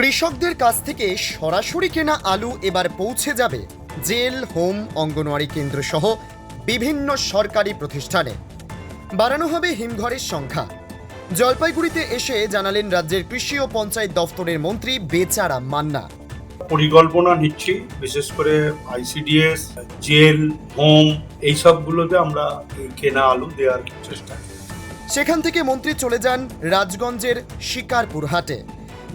কৃষকদের কাছ থেকে সরাসরি কেনা আলু এবার পৌঁছে যাবে জেল হোম অঙ্গনওয়াড়ি কেন্দ্র সহ বিভিন্ন সরকারি প্রতিষ্ঠানে। বাড়ানো হবে হিমঘরের সংখ্যা। জলপাইগুড়িতে এসে জানালেন রাজ্যের কৃষি ও পঞ্চায়েত দফতরের মন্ত্রী বেচারা মান্না। পরিকল্পনা নিচ্ছি বিশেষ করে আইসিডিএস জেল হোম এই সবগুলোতে আমরা কেনা আলু দেওয়ার চেষ্টা সেখান থেকে মন্ত্রী চলে যান রাজগঞ্জের শিকারপুর হাটে।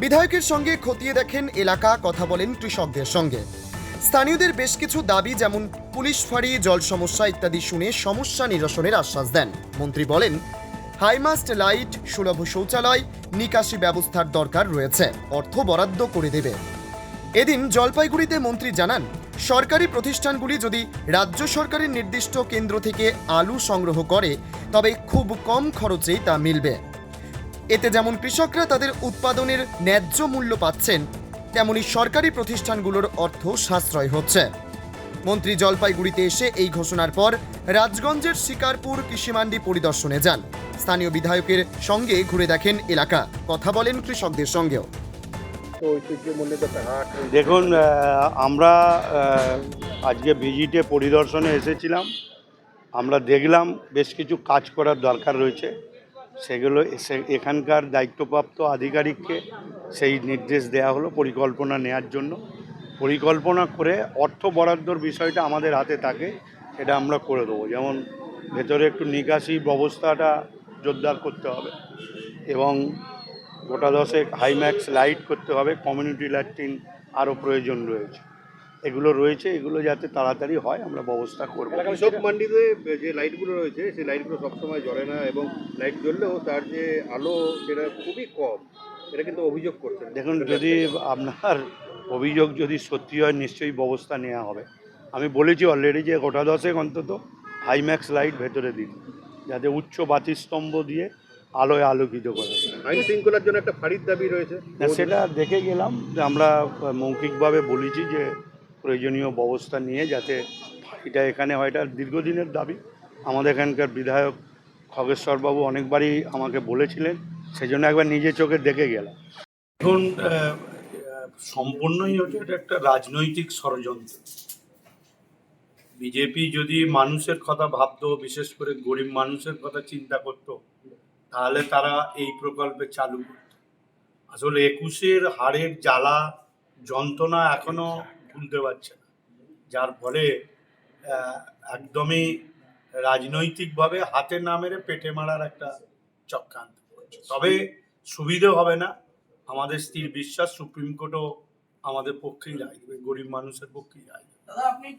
বিধায়কের সঙ্গে খতিয়ে দেখেন এলাকা, কথা বলেন কৃষকদের সঙ্গে। স্থানীয়দের বেশ কিছু দাবি, যেমন পুলিশ ফাঁড়ি, জল সমস্যা ইত্যাদি শুনে সমস্যা নিরসনের আশ্বাস দেন। মন্ত্রী বলেন, হাইমাস্ট লাইট, সুলভ শৌচালয়, নিকাশি ব্যবস্থার দরকার রয়েছে, অর্থ বরাদ্দ করে দেবে। এদিন জলপাইগুড়িতে মন্ত্রী জানান, সরকারি প্রতিষ্ঠানগুলি যদি রাজ্য সরকারের নির্দিষ্ট কেন্দ্র থেকে আলু সংগ্রহ করে, তবে খুব কম খরচেই তা মিলবে। এতে যেমন কৃষকরা তাদের উৎপাদনের ন্যায্য মূল্য পাচ্ছেন, তেমনি সরকারি প্রতিষ্ঠানগুলোর অর্থ সাশ্রয় হচ্ছে। মন্ত্রী জলপাইগুড়িতে এসে এই ঘোষণার পর রাজগঞ্জের শিকারপুর কৃষিমান্ডি পরিদর্শনে যান। স্থানীয় বিধায়কের সঙ্গে ঘুরে দেখেন এলাকা। কথা বলেন কৃষকদের সঙ্গেও। দেখুন আমরা আজকে ভিজিটে পরিদর্শনে এসেছিলাম। আমরা দেখলাম বেশ কিছু কাজ করার দরকার রয়েছে। সেগুলো এখানকার দায়িত্বপ্রাপ্ত আধিকারিককে সেই নির্দেশ দেওয়া হলো পরিকল্পনা নেয়ার জন্য। পরিকল্পনা করে অর্থ বরাদ্দর বিষয়টা আমাদের হাতে থাকে, সেটা আমরা করে দেবো। যেমন ভেতরে একটু নিকাশি ব্যবস্থাটা জোরদার করতে হবে এবং গোটা দশেক হাইম্যাক্স লাইট করতে হবে, কমিউনিটি ল্যাট্রিন আরও প্রয়োজন রয়েছে। এগুলো রয়েছে এগুলো যাতে তাড়াতাড়ি হয় আমরা ব্যবস্থা করব। সব মান্ডিতে যে লাইটগুলো রয়েছে সেই লাইটগুলো সবসময় জ্বলে না এবং লাইট জ্বললেও তার যে আলো সেটা খুবই কম। এটা কিন্তু অভিযোগ করছেন। দেখুন যদি আপনার অভিযোগ যদি সত্যি হয় নিশ্চয়ই ব্যবস্থা নেওয়া হবে। আমি বলেছি অলরেডি যে গোটা দশেক অন্তত হাইম্যাক্স লাইট ভেতরে দিন যাতে উচ্চ বাতিস্তম্ভ দিয়ে আলোয় আলোকিত করে। আইন শৃঙ্খলার জন্য একটা ফাঁড়ির দাবি রয়েছে। সেটা দেখে গেলাম যে আমরা মৌখিকভাবে বলেছি যে প্রয়োজনীয় ব্যবস্থা নিয়ে যাতে এটা এখানে হয়। এটা দীর্ঘদিনের দাবি। আমাদের এখানকার বিধায়ক খগেশ্বরবাবু অনেকবারই আমাকে বলেছিলেন, সেজন্য একবার নিজে চোখে দেখে গেলাম। এখন সম্পূর্ণই হচ্ছে এটা একটা রাজনৈতিক ষড়যন্ত্র। বিজেপি যদি মানুষের কথা ভাবতো, বিশেষ করে গরিব মানুষের কথা চিন্তা করত, তাহলে তারা এই প্রকল্পে চালু করত। আসলে একুশের হাড়ের জ্বালা, যন্ত্রণা এখনও ভুলতে পারছে না। যার ফলে একদমই রাজনৈতিকভাবে হাতে না মেরে পেটে মারার একটা চক্রান্ত তবে সুবিধে হবে না। আমাদের স্থির বিশ্বাস, সুপ্রিম কোর্টও আমাদের পক্ষেই দেবে, গরিব মানুষের পক্ষেই দাদা, আপনি